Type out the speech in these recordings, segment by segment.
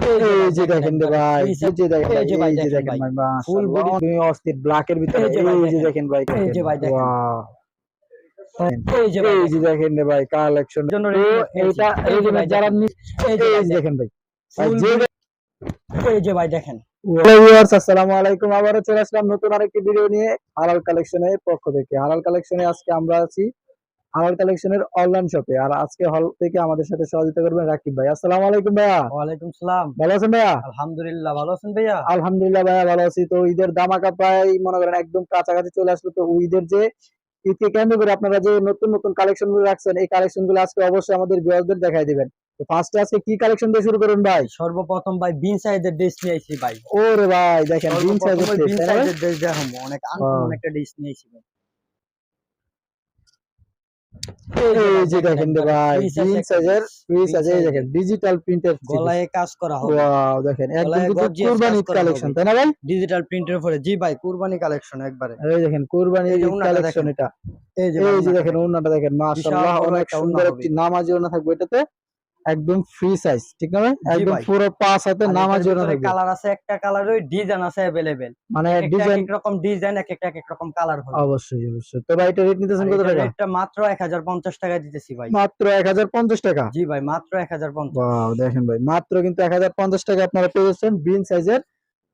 এই যে দেখেন ভাই এই যে দেখেন এই যে ভাই এই যে দেখেন দেখেন ভাই। ভাই Full তুমি অস্থির ব্ল্যাকের ভিতরে এই যে ভাই এই যে দেখেন। দেখেন ভাই এই যে ভাই দেখেন। এই যে ভাই এই যে দেখেন ভাই কালেকশন জন্য তো ready করে এইটা ফেলছি। এই এই যে যে যারা এই যে এই ভাই যে দেখেন ভাই ভাই, Full যে body- এই যে ভাই দেখেন আসসালামু আলাইকুম আবারও চলে আসলাম নতুন আরেকটি ভিডিও নিয়ে হালাল কালেকশনের পক্ষ থেকে হালাল কালেকশনে আজকে আমরা আছি হালাল কালেকশনের অনলাইন শপে আর আজকে হল থেকে আমাদের সাথে সহযোগিতা করবেন রাকিব ভাই। আসসালামু আলাইকুম ভাইয়া। ওয়ালাইকুম সালাম। ভালো আছেন ভাইয়া? আলহামদুলিল্লাহ ভালো আছেন ভাইয়া? আলহামদুলিল্লাহ ভাইয়া ভালো আছি। তো ঈদের দামাকা প্রায় মনে করেন একদম কাছাকাছি চলে আসলো। তো ঈদের যে ঈদকে কেন্দ্র করে আপনারা যে নতুন নতুন কালেকশনগুলো রাখছেন এই কালেকশনগুলো আজকে অবশ্যই আমাদের ভিউয়ারদের দেখাই দিবেন। তো ফার্স্টে আজকে কি কালেকশন দিয়ে শুরু করুন ভাই? সর্বপ্রথম ভাই বিন সাইজের ড্রেস নিয়ে আইছি ভাই। ওরে ভাই দেখেন বিন সাইজের ওই বিন সাইজের ড্রেস দেখাবো। অনেক আনকমন Wow. একটা ড্রেস নিয়ে আইছি ভাই। এই যে দেখেন ভাই Free size বিন একটা সাইজের ফ্রি Free এই দেখেন ডিজিটাল প্রিন্টের গলায় কাজ করা হবে। ওয়াও দেখেন একদম কিন্তু কুরবানি কালেকশন তাই না ভাই? ডিজিটাল প্রিন্টের উপরে। জি ভাই কুরবানি কালেকশন একবারে। এই দেখেন কুরবানি কালেকশন। এটা। এই যে দেখেন দেখেন। মাশাআল্লাহ অনেক একটা ওড়না সুন্দর হবে। একটি নামাজি ওনা থাকবে এটাতে। একদম ফ্রি সাইজ ঠিক না ভাই একদম ভাই। পুরো পাঁচ হাতে নামাজি ওড়না থাকবে কালার আছে একটা কালারের ডিজাইন আছে अवेलेबल মানে একটা ডিজাইন এক রকম ডিজাইন এক একটা এক এক রকম কালার হবে অবশ্যই অবশ্যই তো ভাই এটা রেট নিতেছেন কত টাকা এটা মাত্র 1050 টাকা দিতেছি ভাই মাত্র এক হাজার পঞ্চাশ টাকা জি ভাই মাত্র 1050 ওয়াও দেখেন ভাই মাত্র কিন্তু এক হাজার পঞ্চাশ টাকা আপনারা পেয়ে যাচ্ছেন বিন সাইজের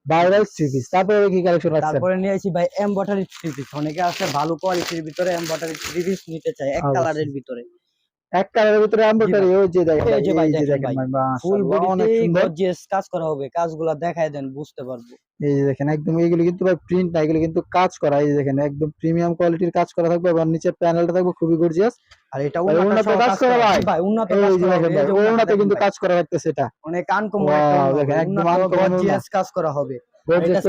ভাইরাল থ্রি পিস তারপরে কি কালেকশন রাখছেন তারপরে নিয়ে আসি ভাই এমবটারি থ্রি পিস অনেকে আছে ভালো কোয়ালিটির ভিতরে এমবটারি থ্রি পিস নিতে চায় এক অবশ্যই। কালারের ভিতরে এক কালারের ভিতরে এমব্রয়ডারি ওই যে দেখেন এই যে ভাই দেখেন ফুল মাশাআল্লাহ অনেক সুন্দর। গর্জিয়াস কাজ করা হবে কাজগুলা দেখায় দেন বুঝতে পারব। এই যে দেখেন একদম এইগুলো কিন্তু ভাই প্রিন্ট না এগুলো কিন্তু কাজ করা এই যে দেখেন একদম প্রিমিয়াম কোয়ালিটির কাজ করা থাকবে এবং নিচের প্যানেলটা থাকবে খুবই গর্জিয়াস আর এটা উন্নত কাজ করা ভাই। ভাই উন্নত কাজ করা এই যে উন্নত কিন্তু কাজ করা থাকতেছে এটা। অনেক আনকমন দেখেন, একদম। গর্জিয়াস কাজ করা হবে। গর্জিয়াস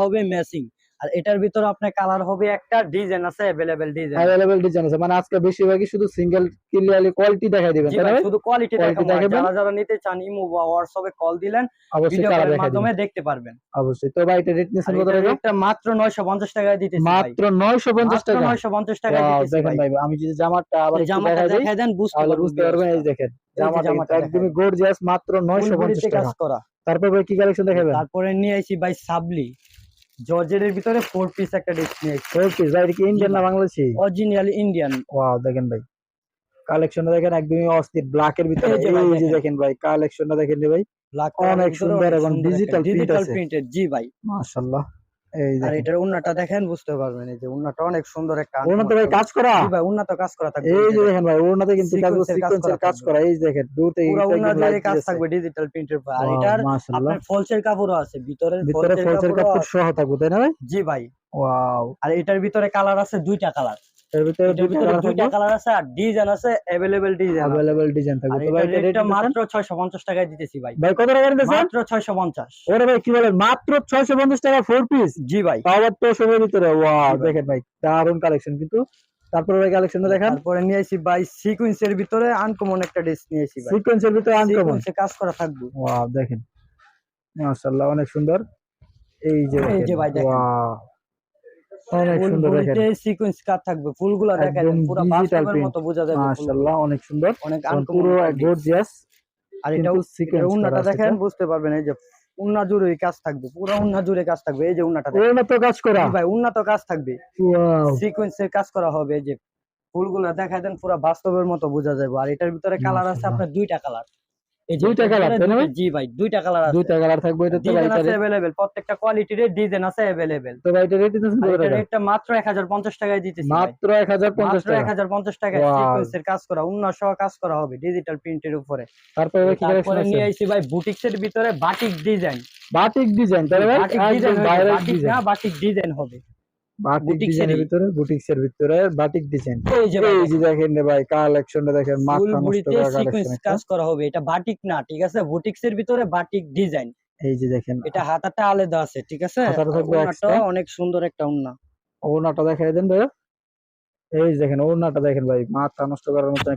হবে ম্যাচিং আর এটার ভিতরে আপনার কালার হবে একটা ডিজাইন আছে अवेलेबल ডিজাইন অ্যাভেলেবল ডিজাইন আছে মানে আজকে বেশিরভাগই শুধু সিঙ্গেল ক্লিয়ারলি কোয়ালিটি দেখাই দিবেন জি তাই না ভাই ভাই শুধু কোয়ালিটি Quality দেখাবো আর দেখাবেন? যারা যারা নিতে চান ইমো বা হোয়াটসঅ্যাপে কল দিলেন অবশ্যই ভিডিও কালার কলের দেখাই দিবেন মাধ্যমে দেখতে পারবেন অবশ্যই তো ভাই এটা রেট আর নিছেন কত এটার টাকা রেটটা মাত্র 950 টাকায় দিতেছি ভাই মাত্র 950 টাকা 950 টাকায় Wow, দিতেছি দেখেন ভাই ভাই আমি যদি জামাটা আবার এই একটু জামাটা দেখাই দিই দেখায় দেন বুঝতে তাহলে পারবেন বুঝতে পারবেন এই যে দেখেন যে জামাটা কিন্তু জামাটা একদমই গর্জিয়াস মাত্র 950 কাজ টাকা করা তারপর ভাই কি কালেকশন দেখাবেন তারপরে নিয়ে আইছি ভাই সাবলি জর্জেটের ভিতরে ফোর পিস একটা ডিস নিয়ে ফোর পিস ভাই কি ইন্ডিয়ান না বাংলাদেশি? অরিজিনাল ইন্ডিয়ান ওয়াও দেখেন ভাই। কালেকশনটা দেখেন একদমই অস্থির ব্ল্যাক এর ভিতরে। এই যে ভাই দেখেন। ভাই কালেকশনটা দেখেন ভাই। ব্ল্যাক অনেক সুন্দর এবং ডিজিটাল ডিজিটাল আছে। প্রিন্টেড জি ভাই। মাশাআল্লাহ। আর এটার উন্নাটা দেখেন বুঝতে পারবেন এই যে উন্নাটা অনেক সুন্দর একটা ওনাতে ভাই কাজ করা? ভাই উন্নত কাজ করা থাকবে এই যে দেখেন ভাই উন্নাতে কিন্তু কাজ Sequence কাজ সিকোয়েন্সের করা কাজ করা। এই দেখেন দূর থেকে পুরো দিয়ে কাজ থাকবে ডিজিটাল প্রিন্টের আর Wow, এটার আপনার ফলসের কাপড়ও আছে ভিতরের ভিতরে ফলসের ফলসের কাপড় সহ থাকবে তাই না ভাই? জি ভাই। ওয়াও। আর এটার ভিতরে কালার আছে দুইটা কালার। এর ভিতরে এটার দুইটা ভিতরে কালার দুইটা থাকবে কালার আছে আর ডিজাইন আছে अवेलेबल ডিজাইন अवेलेबल ডিজাইন থাকবে আর তো ভাই এটার এটা রেট রেটটা মাত্র 650 টাকায় দিতেছি ভাই ভাই কত টাকা নিতেছেন মাত্র 650 ওরে ভাই কি বলেন মাত্র 650 টাকা ফোর পিস জি ভাই পাওয়ার তো সময়ের ভিতরে ওয়াও জি ভাই। দেখেন ভাই দারুন কালেকশন কিন্তু তারপরে ভাই কালেকশনটা দেখেন তারপরে নিয়ে আসি ভাই সিকোয়েন্সের ভিতরে আনকমন একটা ড্রেস নিয়ে আসি ভাই সিকোয়েন্সের ভিতরে আনকমন সিকোয়েন্সে কাজ করা থাকবে ওয়াও দেখেন মাশাআল্লাহ অনেক সুন্দর এই যে এই যে দেখেন, ভাই দেখেন। ওয়াও অনেক সুন্দর দেখেন। সিকোয়েন্স কাজ থাকবে? ফুলগুলো দেখেন পুরো বাস্তবের মতো বোঝা যাবে মাশাআল্লাহ অনেক সুন্দর। অনেক পুরো গর্জিয়াস আর এটা সিকোয়েন্স উন্নাটা দেখেন বুঝতে পারবেন এই যে উন্না জুড়ে কাজ থাকবে পুরো উন্না জুড়ে কাজ থাকবে এই যে উন্নাটা দেখেন। তো কাজ করা। জি ভাই উন্নত কাজ থাকবে। সিকোয়েন্সের কাজ করা হবে এই যে ফুলগুলো দেখায় দেন পুরো বাস্তবের মতো বোঝা যাবে। আর এটার ভিতরে কালার আছে আপনার দুইটা কালার এই যে দুইটা এটার colour, ভিতরে তাই না ভাই? দুইটা- জি ভাই দুইটা কালার আছে দুইটা কালার থাকবে এটা তো ভাই ডিজাইন এটা আছে rate- अवेलेबल প্রত্যেকটা কোয়ালিটির ডিজাইন আছে अवेलेबल তো ভাই এটা রেট দিতেছেন আর কত এটা টাকা রেটটা মাত্র 1050 টাকায় দিতেছি ভাই মাত্র 1050 মাত্র টাকা 1050 টাকায় Wow. সিকোয়েন্সের কাজ করা উন্না সহ কাজ করা হবে ডিজিটাল প্রিন্টের উপরে তারপরে ভাই কি কালেকশন তারপরে আছে নিয়ে আইছি ভাই বুটিক্স এর ভিতরে বাটিক ডিজাইন বাটিক ডিজাইন তাই ভাই বাটিক একদম ডিজাইন ভাইরাল বাটিক ডিজাইন না বাটিক ডিজাইন হবে বাটিক boutique ডিজাইনের ভিতরে বুটিক্স এর ভিতরে বাটিক ডিজাইন এই যে ভাই এই যে দেখেন রে ভাই কালেকশনটা দেখেন মাথা নষ্ট করা কালেকশন কাজ করা হবে এটা বাটিক না ঠিক আছে? বুটিক্স এর ভিতরে বাটিক ডিজাইন এই যে দেখেন এটা হাতাটা আলাদা আছে ঠিক আছে? হাতাটা থাকবে ওড়নাটা extra। অনেক সুন্দর একটা উন্না ওড়নাটা দেখাই দেন ভাই এই দেখেন ওড়নাটা দেখেন ভাই মাথা নষ্ট করার মতো।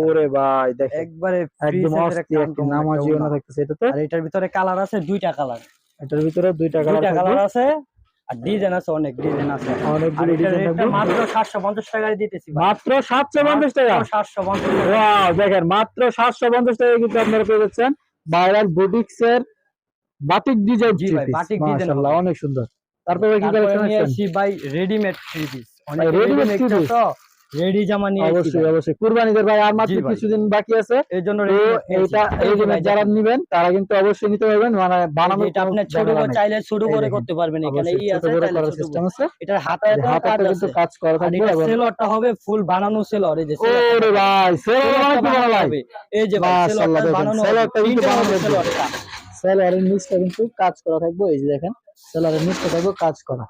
ওরে ভাই দেখেন। একবারে একদম নামাজি ওড়না। থাকতেছে এটাতে। আর এটার ভিতরে কালার আছে দুইটা কালার এটার ভিতরে দুইটা কালার আছে। আর ডিজাইন আছে অনেক ডিজাইন আছে। অনেকগুলো ডিজাইন থাকবে। মাত্র 750 টাকায় দিতেছি মাত্র 750 টাকা? 750 ওয়াও দেখেন মাত্র 750 টাকা কিন্তু আপনারা পেয়ে যাচ্ছেন ভাইরাল বুটিক্স বাটিক ডিজাইন জি ভাই, বাটিক অনেক সুন্দর। তারপরে কি তারপরে কালেকশন নিয়ে আছে? ভাই রেডিমেড থ্রি পিস অনেক রেডিমেড? রেডি জামা নিয়ে অবশ্যই। অবশ্যই। কুরবানিদের ভাই আর মাত্র কিছুদিন বাকি আছে। এর জন্য। এইটা এই এই যে যারা নিবেন তারা কিন্তু অবশ্যই নিতে পারবেন। মানে বানানোর এটা আপনি ছোট করে চাইলে ছোট করে করতে পারবেন এখানে। অবশ্যই ই ছোট আছে করে করার সিস্টেম আছে। এটার কাজ হাতাতে কিন্তু কাজ করা থাকবে এটা এবং সেলরটা হবে ফুল বানানো সেলর এই যে ওরে ভাই সেলর অনেক বানানো হবে। এই যে ভাই মাশাআল্লাহ সেলরটা বানানো সেলরটা কিন্তু বানানো। সেলরটা সেলরের নিচটা কিন্তু কাজ করা থাকবে। এই যে দেখেন সেলরের নিচটা থাকবে কাজ করা।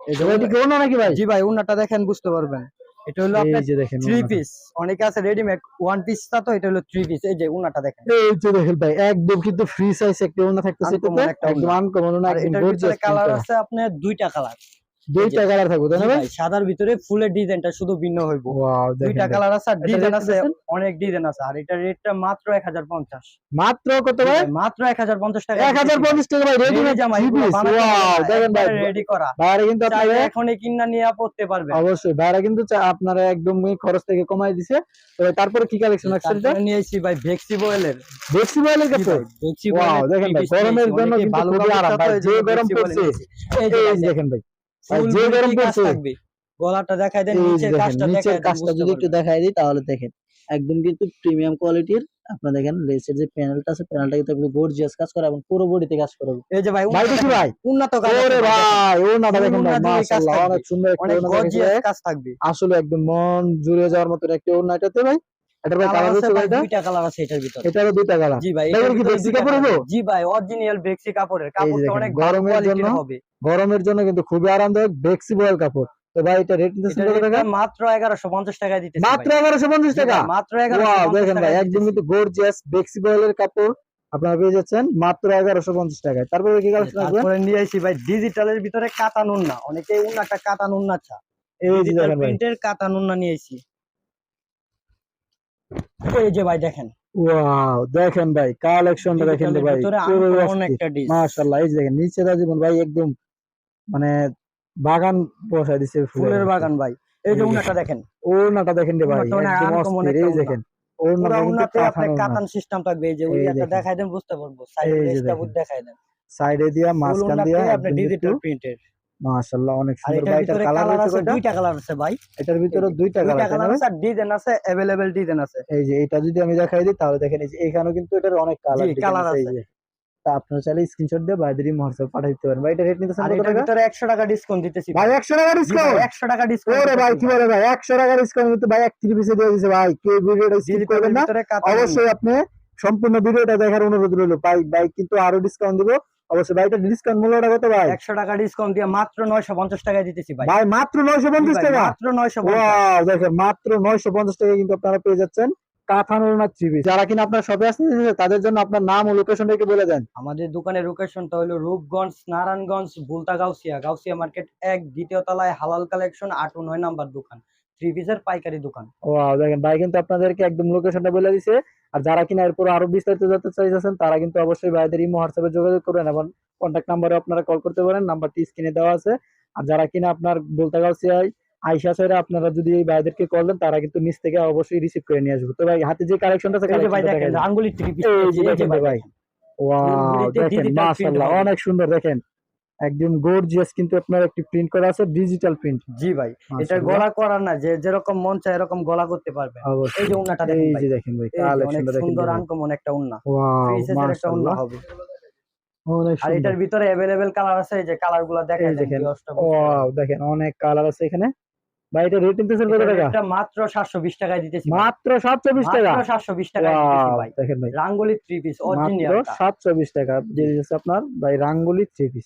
এই যে এটা কি ওনা নাকি ভাই? জি ভাই ওনাটা দেখেন বুঝতে পারবেন। এটা হলো এই আপনার যে দেখেন থ্রি পিস অনেকে আছে রেডিমেড ওয়ান পিসটা তো এটা হলো থ্রি পিস এই যে ওনাটা দেখেন। এই যে দেখেন ভাই একদম কিন্তু ফ্রি সাইজ একটা থাকতেছে একদম আনকমন একদম কালার আছে আপনার দুইটা কালার দুইটা কালার থাকবে তাই না ভাই? সাদার ভিতরে ফুলের ডিজাইনটা শুধু ভিন্ন হইব। ওয়াও দুইটা কালার আছে আর ডিজাইন আছে অনেক ডিজাইন আছে। আর এটা রেটটা মাত্র এক হাজার পঞ্চাশ। মাত্র কত ভাই? মাত্র এক হাজার পঞ্চাশ টাকা এক হাজার পঞ্চাশ টাকা ভাই জামা থ্রি ওয়াও দেখেন ভাই। রেডি করা। বাইরে কিন্তু আপনারা এখনই কিনা নিয়ে পড়তে পারবে অবশ্যই বাইরে কিন্তু আপনারা একদম খরচ থেকে কমাই দিছে। তারপরে কি কালেকশন আছে এটা তারপরে নিয়ে এসেছি ভাই ভেক্সিবয়েলের ভাই এর। কাছে? দেখেন ভাই, গরমের জন্য কিন্তু খুবই আরাম। ভাই, যে গরম পড়ছে, এই দেখেন ভাই, যে গরম পড়ছে গলাটা দেখাই দেন নিচের কাজটা নিচের কাজটা যদি একটু দেখাই দিই তাহলে দেখেন। একদম কিন্তু প্রিমিয়াম কোয়ালিটির আপনারা দেখেন লেসের যে প্যানেলটা আছে প্যানেলটা কিন্তু গর্জিয়াস কাজ করে এবং পুরো বডিতে কাজ করে। এই যে ভাই ভাই দেখি ভাই। উন্নত কাজ ওরে ভাই, নাটা দেখেন ভাই মাশাআল্লাহ অনেক সুন্দর একটা গর্জিয়াস কাজ থাকবে। আসলে একদম মন জুড়ে যাওয়ার মতো একটা এটাতে ভাই এটার ভাই কালার কালার আছে ভাই ভাই দুইটা কালার আছে এটার ভিতরে। এটারও দুইটা কালার জি ভাই ভাই, কি বেক্সি দুইটা কাপড় colour। হইবো? জি ভাই অরিজিনাল বেক্সি কাপড়ের। কাপড়টা অনেক গরমের জন্য হবে। গরমের জন্য কিন্তু খুবই আরামদায়ক ফ্লেক্সিবল কাপড়। তো ভাই এটা রেট টাকা? রেটটা মাত্র 1150 টাকায় দিতেছি মাত্র টাকা? মাত্র 1150 দেখেন ভাই একদম কিন্তু গর্জিয়াস ফ্লেক্সিবল এর কাপড়। আপনারা পেয়ে যাচ্ছেন মাত্র এগারোশো পঞ্চাশ টাকায়। তারপরে কি কালেকশন আসবে? তারপরে নিয়ে আসি ভাই ডিজিটালের ভিতরে কাতা নুন্না অনেকে উন্নাটা কাতা নুন্না চা এই যে ডিজিটাল প্রিন্টের নুন্না নিয়ে আসি। এই যে ভাই দেখেন। ওয়াও দেখেন ভাই কালেকশনটা দেখেন ভাই মাশাআল্লাহ এই যে দেখেন নিচে জীবন ভাই একদম মানে বাগান বসাই দিছে ফুলের বাগান ভাই। এই যে যে। দেখেন। ওড়নাটা দেখেন রে ভাই একদম অস্থির এই দেখেন। কাতান সিস্টেম থাকবে এই যে উইয়াটা দেখাই দেন বুঝতে পারব। সাইড। দেখাই দেন। সাইডে দিয়া মাঝখান দিয়া আপনি ডিজিটাল একটু প্রিন্টের মাশাআল্লাহ অনেক আর সুন্দর এটার ভাই এটার ভিতরে কালার কালার হচ্ছে আছে কয়টা দুইটা কালার আছে ভাই এটার ভিতরে দুইটা দুইটা কালার কালার আছে আর ডিজাইন আছে अवेलेबल ডিজাইন আছে এই যে এটা যদি আমি দেখাই দিই তাহলে দেখেন এই যে এখানেও কিন্তু এটার অনেক কালার জি, colour এই আছে। যে তা আপনারা চাইলে স্ক্রিনশট দিয়ে বাইরেই হোয়াটসঅ্যাপ পাঠিয়ে দিতে পারেন ভাই এটা রেট নিতেছেন আর কত এটার টাকা ভিতরে 100 টাকা ডিসকাউন্ট দিতেছি ভাই 100 টাকা ডিসকাউন্ট 100 টাকা ডিসকাউন্ট ওরে ভাই কি বলে ভাই 100 টাকা ডিসকাউন্ট কিন্তু ভাই 31 পিসে দিয়ে দিয়েছে ভাই কেউ ভিডিওটা স্কিপ করবেন না ভিতরে কাতান অবশ্যই আপনি সম্পূর্ণ ভিডিওটা দেখার অনুরোধ রইল ভাই ভাই কিন্তু আরো ডিসকাউন্ট দিব অবশ্যই ভাইটা ডিসকাউন্ট মূল্যটা কত ভাই? 100 টাকা ডিসকাউন্ট দিয়ে মাত্র 950 টাকায় দিতেছি ভাই। ভাই মাত্র 950 জি ভাই, টাকা? মাত্র 950 ওয়াও দেখেন মাত্র 950 টাকা কিন্তু আপনারা পেয়ে যাচ্ছেন কাথানোর না থ্রি যারা কিনা আপনার শপে আসতে তাদের জন্য আপনার নাম ও লোকেশনটা একটু বলে দেন। আমাদের দোকানের লোকেশনটা হলো রূপগঞ্জ নারায়ণগঞ্জ বুলতা গাউসিয়া। গাউসিয়া মার্কেট এক দ্বিতীয় তলায় হালাল কালেকশন আট ও নয় নাম্বার দোকান। থ্রি পিসের পাইকারি দোকান। ওয়াও দেখেন ভাই কিন্তু আপনাদেরকে একদম লোকেশনটা বলে দিছে। আর যারা কিনা এরপর আরও বিস্তারিত জানতে চাইছেন তারা কিন্তু অবশ্যই ভাইদের ইমো হোয়াটসঅ্যাপে যোগাযোগ করবেন এবং কন্ট্যাক্ট নাম্বারে আপনারা কল করতে পারেন নাম্বারটি স্ক্রিনে দেওয়া আছে। আর যারা কিনা আপনার বলতে গাউসিয়ায় আইসা আপনারা যদি এই ভাইদেরকে কল দেন তারা কিন্তু নিচ থেকে অবশ্যই রিসিভ করে নিয়ে আসবে। তো ভাই হাতে যে কালেকশনটা আছে ভাই দেখেন এই যে ভাই। ওয়াও দেখেন মাশাআল্লাহ অনেক সুন্দর দেখেন। একদম গর্জিয়াস কিন্তু আপনার একটি প্রিন্ট করা আছে ডিজিটাল প্রিন্ট জি ভাই এটা গলা করার না যে যেরকম মন চায় এরকম গলা করতে পারবে অবশ্যই এই যে উন্নাটা দেখেন এই ভাই যে দেখেন ভাই এই যে অনেক কালেকশনটা দেখেন সুন্দর আনকমন একটা উন্না ওয়াও থ্রি পিসের একটা উন্না মাশাআল্লাহ হবে অনেক আর সুন্দর এটার ভিতরে अवेलेबल কালার আছে এই যে কালার গুলো দেখেন এই দেখেন। ওয়াও দেখেন অনেক কালার আছে এখানে ভাই এটা রেট নিতেছেন কত টাকা এটা মাত্র 720 টাকায় দিতেছি ভাই। মাত্র 720 টাকা মাত্র 720 টাকায় দিতেছি ওয়াও ভাই দেখেন ভাই রাঙ্গুলি থ্রি পিস মাত্র অরিজিনাল 720 টাকা দিয়ে দিয়েছে আপনার ভাই রাঙ্গুলি থ্রি পিস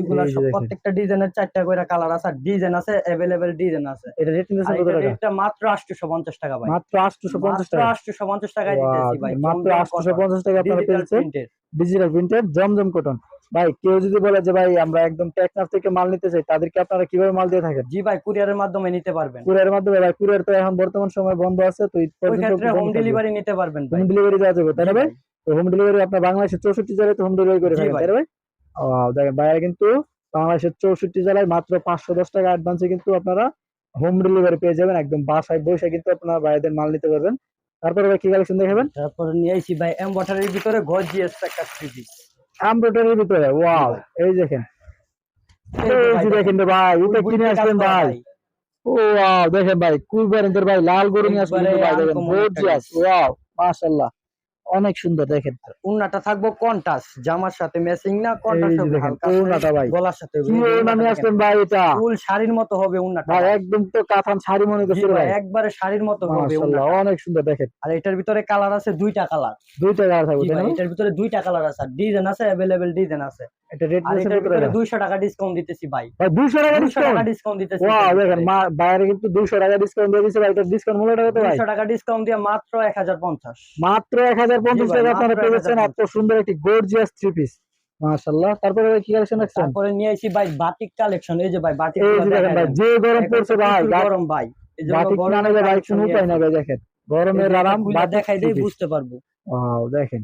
এগুলা সব প্রত্যেকটা ডিজাইনের চারটা করে কালার আছে ডিজাইন আছে অ্যাভেলেবেল ডিজাইন আছে। এটা রেট নিতেছেন কত টাকা? রেটটা মাত্র 850 টাকা ভাই। মাত্র আটশোশো পঞ্চাশ মাত্র টাকা। 850 টাকায় দিতেছি ভাই। মাত্র আটশোশো পঞ্চাশ টাকা আপনারা পেয়েছেন। ডিজিটাল প্রিন্টের জমজম কটন ভাই কেউ যদি বলে যে ভাই আমরা একদম টেকনাফ থেকে মাল নিতে চাই তাদেরকে আপনারা কীভাবে মাল দিয়ে থাকেন? জি ভাই কুরিয়ারের মাধ্যমে নিতে পারবেন। কুরিয়ারের মাধ্যমে ভাই কুরিয়ার তো এখন বর্তমান সময় বন্ধ আছে তো ক্ষেত্রে হোম ডেলিভারি নিতে পারবেন হোম ডেলিভারি দেওয়া যাবে তাই না ভাই? তো হোম ডেলিভারি আপনার বাংলাদেশের চৌষট্টি জেলায় তো হোম ডেলিভারি করে থাকেন ভাই। তাই না ভাই? দেখেন ভাইরা কিন্তু বাংলাদেশের চৌষট্টি জেলায় মাত্র পাঁচশো দশ টাকা অ্যাডভান্সে কিন্তু আপনারা হোম ডেলিভারি পেয়ে যাবেন একদম বাসায় বসে কিন্তু আপনারা বাইরেদের মাল নিতে পারবেন। তারপরে ভাই কি কালেকশন দেখাবেন? তারপরে নিয়ে আইছি ভাই এমবটারির ভিতরে গর্জিয়াস একটা থ্রি পিস এমব্রয়ডারির ভিতরে ওয়াও এই দেখেন। এই যে দেখেন ভাই এটা কিনে আসলেন ভাই। ও ওয়াও দেখেন ভাই কুইবারেন্টের ভাই লাল গরু নিয়ে আসলেন ভাই দেখেন গর্জিয়াস ওয়াও মাশাআল্লাহ। অনেক সুন্দর দেখেন। উন্নাটা থাকব কন্টাস জামার সাথে ম্যাচিং না কন্টাস হবে হালকা। ওড়নাটা ভাই। গলার সাথে। কি নিয়ে আসলেন ভাই এটা? ফুল শাড়ির মতো হবে উন্নাটা ভাই। একদম তো শাড়ি মনে ভাই, একবারে শাড়ির মতো হবে অনেক সুন্দর দেখেন। আর এটার ভিতরে কালার আছে দুইটা কালার। দুইটা কালার থাকবে তাই না? এটার ভিতরে দুইটা কালার আছে ডিজাইন আছে অ্যাভেলেবেল ডিজাইন আছে। এটা রেট এটার ভিতরে টাকা 200 টাকা ডিসকাউন্ট দিতেছি ভাই। ভাই 200 টাকা 200 টাকা ডিসকাউন্ট ডিসকাউন্ট দিতেছি ওয়াও দেখেন বাইরে কিন্তু 200 টাকা ডিসকাউন্ট দিয়ে দিয়েছে ভাই এটা ডিসকাউন্ট মূল্যটা কত ভাই? 200 টাকা ডিসকাউন্ট দিয়ে মাত্র 1050 মাত্র 1050 জি ভাই, টাকা আপনারা মাত্র পেয়ে যাচ্ছেন এত সুন্দর একটি গর্জিয়াস থ্রি পিস মাশাআল্লাহ। তারপরে ভাই কি কালেকশন রাখছেন তারপরে নিয়ে আইছি ভাই বাটিক কালেকশন এই যে ভাই বাটিক যে দেখেন ভাই যে গরম পড়ছে ভাই গরম ভাই। বাটিক না নিলে ভাই কোনো উপায় না ভাই দেখেন। গরমের আরাম খুলে দেখাই দেই বুঝতে পারব। ওয়াও দেখেন।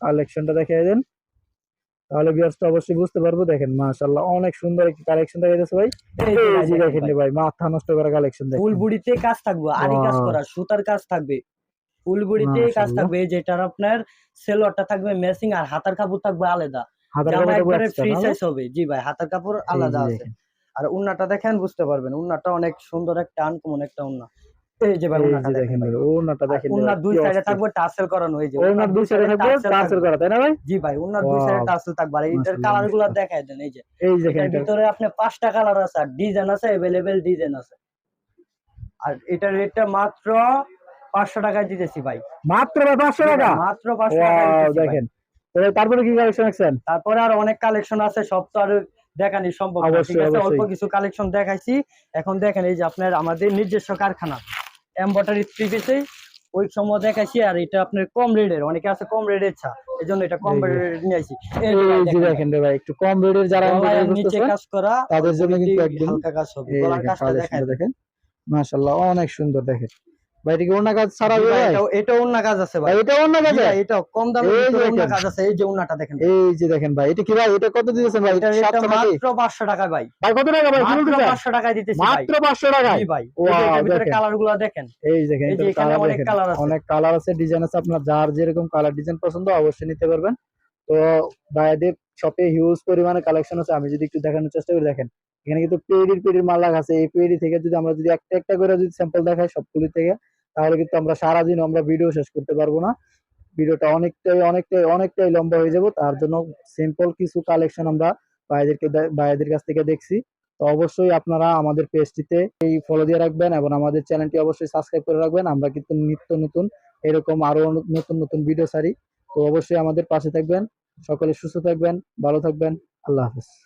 কালেকশনটা দেখাই দেন। তাহলে ভিউয়ার্সটা অবশ্যই বুঝতে পারব। দেখেন মাশাআল্লাহ অনেক সুন্দর একটি কালেকশন দেখা যাচ্ছে ভাই। এই যে ভাই দেখেন ভাই। মাথা নষ্ট করা কালেকশন দেখেন ফুল বুড়িতে কাজ থাকবে আরি কাজ. করা সুতার কাজ থাকবে। ফুল বুড়িতে কাজ মাশাআল্লাহ। থাকবে যেটার আপনার সেলোয়ারটা থাকবে ম্যাচিং আর হাতার কাপড় থাকবে আলাদা হাতের জামা কাপড়টা একবারে extra ফ্রি না? সাইজ হবে জি ভাই হাতার কাপড় এই যে আলাদা আছে দেখেন। আর উন্নাটা দেখেন বুঝতে পারবেন উন্নাটা অনেক সুন্দর একটা আনকমন একটা উন্না এই যে ভাই এই উন্নাটা যে দেখেন দেখেন ভাই। রে, ওড়নাটা দেখেন রে উন্নার ভাই, দুই কি সাইডে অস্থির। থাকবে টাসেল করানো এই যে ওড়নার দুই সাইডে থাকবে টাসেল টাসেল করা তাই না ভাই জি ভাই উন্নার দুই Wow. সাইডে টাসেল থাকবে আর এটার মাশাআল্লাহ, কালার গুলো মাশাআল্লাহ। দেখাই দেন এই যে এই দেখেন এটার এটা ভিতরে আপনি পাঁচটা কালার আছে আর ডিজাইন আছে अवेलेबल ডিজাইন আছে আর এটার রেটটা মাত্র পাঁচশো টাকায় দিতেছি ভাই। মাত্র পাঁচশো টাকা? মাত্র পাঁচশো ভাই। দেখেন। তারপরে কি কালেকশন রাখছেন তারপরে আর অনেক কালেকশন আছে সব তো আর দেখানি সম্ভব ঠিক আছে? অল্প কিছু কালেকশন দেখাইছি। এখন দেখেন এই যে আপনার আমাদের নিজস্ব কারখানা এমবটারি থ্রি পিসে ওই সময় দেখাইছি আর এটা আপনার কম রেটের অনেকে আছে কম রেটের ছা এই জন্য এটা কম। রেটের নিয়ে ভাই দেখেন। রে ভাই একটু কম রেটের যারা নিচে কাজ করা তাদের জন্য কিন্তু একদম হালকা কাজ হবে গলার দেখেন কাজটা দেখেন। মাশাআল্লাহ অনেক সুন্দর দেখেন। ভাই এটা কি কাজ ছাড়া ভাই, ভাই এটাও এটাও কাজ আছে ভাই। ভাই এটা ওড়না কাজ ভাই, এটাও কম দামে এই ভিতরে অন্য দেখেন। কাজ আছে। এই যে উন্নাটা দেখেন এই যে দেখেন ভাই এটা কি ভাই এটা কত দিতেছেন ভাই? এটা রেটটা 700 নাকি? মাত্র পাঁচশো টাকা ভাই। ভাই কত টাকা ভাই? মাত্র বলতেছেন? পাঁচশো দিতেছি মাত্র 500 টাকায়? জি ভাই। এই যে Wow, এটার ভিতরে দেখেন। দেখেন। এই দেখেন এই যে এখানে অনেক কালার আছে। অনেক কালার আছে ডিজাইন আছে। আপনার যার যেরকম কালার ডিজাইন পছন্দ অবশ্যই নিতে পারবেন। তো ভাইদের শপে হিউজ পরিমাণে কালেকশন আছে। আমি যদি একটু দেখানোর চেষ্টা করি দেখেন। এখানে কিন্তু পেডির পেডির মাল রাখা আছে। এই পেডি থেকে যদি আমরা যদি একটা একটা করে যদি স্যাম্পল দেখাই সবগুলি থেকে তাহলে কিন্তু আমরা সারাদিন আমরা ভিডিও শেষ করতে পারব না। ভিডিওটা অনেকটাই অনেকটাই অনেকটাই লম্বা হয়ে যাব। তার জন্য সিম্পল কিছু কালেকশন আমরা ভাইদেরকে ভাইদের কাছ থেকে দেখছি। তো অবশ্যই আপনারা আমাদের পেজটিতে এই ফলো দিয়ে রাখবেন এবং আমাদের চ্যানেলটি অবশ্যই সাবস্ক্রাইব করে রাখবেন। আমরা কিন্তু নিত্য নতুন, এরকম আরও নতুন নতুন ভিডিও সারি তো অবশ্যই আমাদের পাশে থাকবেন। সকলে সুস্থ থাকবেন, ভালো থাকবেন। আল্লাহ হাফেজ।